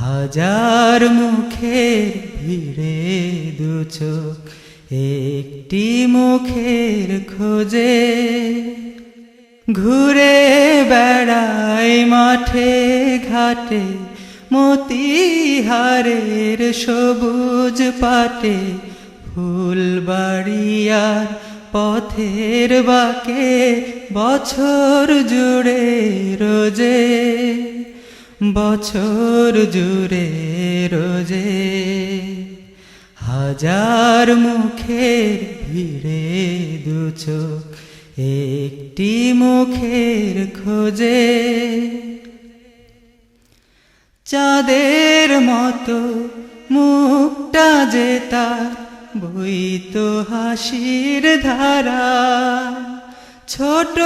হাজার মুখের ভিড়ে দু চোখ, একটি মুখের খোঁজে। ঘুরে বেড়াই মাঠে ঘাটে, মতিহারের সবুজ পাটে। ফুলবাড়িয়ার পথের বাকে বছর জুড়ে রোজে। বছর জুড়ে রোজে হাজার মুখের ভিড়ে দু একটি মুখের খোঁজে। চাঁদের মতো মুখটা যে তার বইতো হাসির ধারা। ছোট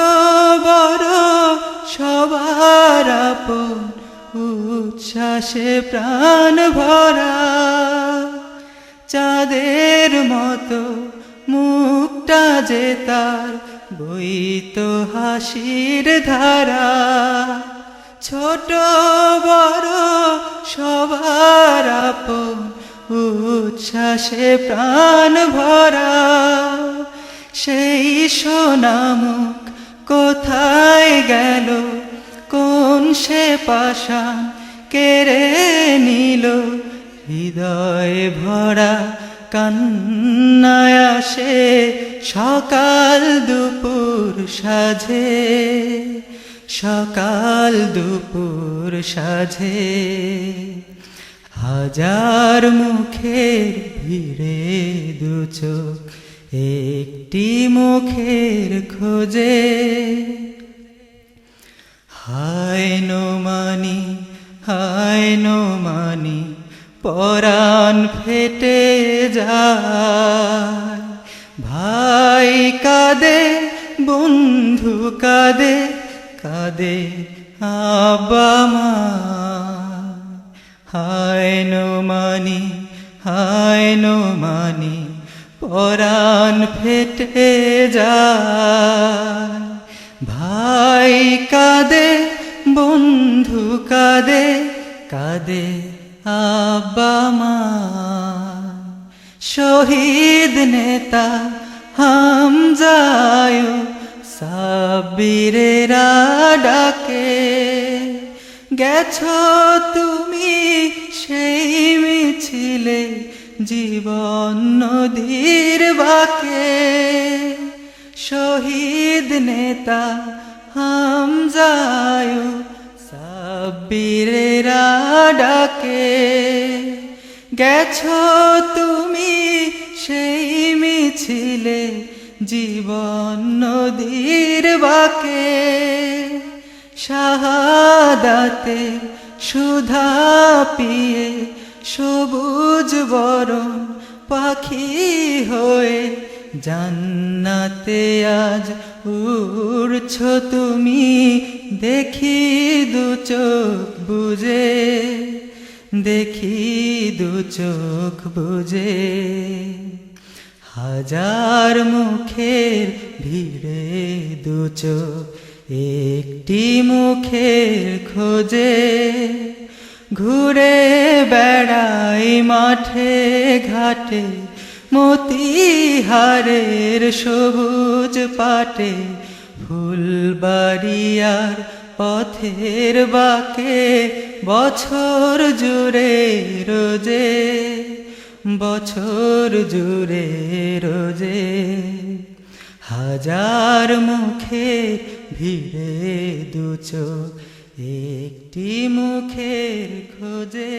বড় সবার আপন উচ্ছ্বাসে প্রাণ ভরা, চাঁদের মতো মুখটা যে তার বইতো হাসির ধারা। ছোট বড় সবার আপন উচ্ছ্বাসে প্রাণ ভরা, সেই সোনামুখ কোথায় গেল, কোন সে পাশান কেড়ে নিল। হৃদয় ভরা কান্নায় আসে সকাল দুপুর সাঝে, সকাল দুপুর সাঝে। হাজার মুখের ভিড়ে দু চোখ, একটি মুখের খোঁজে। হায় মানি হায় মানি পরাণ ফেটে যায়। ভাই কাদে, বন্ধু কাদে কাদে আব্বা মা। মানি হায়নো মানি পরাণ ফেটে যায়। ভাই কাদে বন্ধু কাদে কাদে আব্বা মা। শহীদ নেতা হামজায় সাবিরেরা ডাকে, গেছো তুমি সেই মিছিলে জীবন নদীর বাকে। শহীদ নেতা হামজায় সাবিরেরা ডাকে। গেছো তুমি সেই মিছিলে, জীবন নদীর বাকে। শাহাদাতে সুধা পিয়ে, সবুজ বরণ পাখি হয়ে, জান্নাতে আজ উড়ছ তুমি দেখি দু চোখ বুঝে, দেখি দু চোখ বুঝে। হাজার মুখের ভিড়ে দু চোখ, একটি মুখের খোঁজে। ঘুরে বেড়াই মাঠে ঘাটে মতিহারের সবুজ পাটে ফুলবাড়িয়ার পথের বাকে বছর জুড়ে রোজে, বছর জুড়ে রোজে। হাজার মুখে ভিড়ে দু চোখ, একটি মুখের খোঁজে।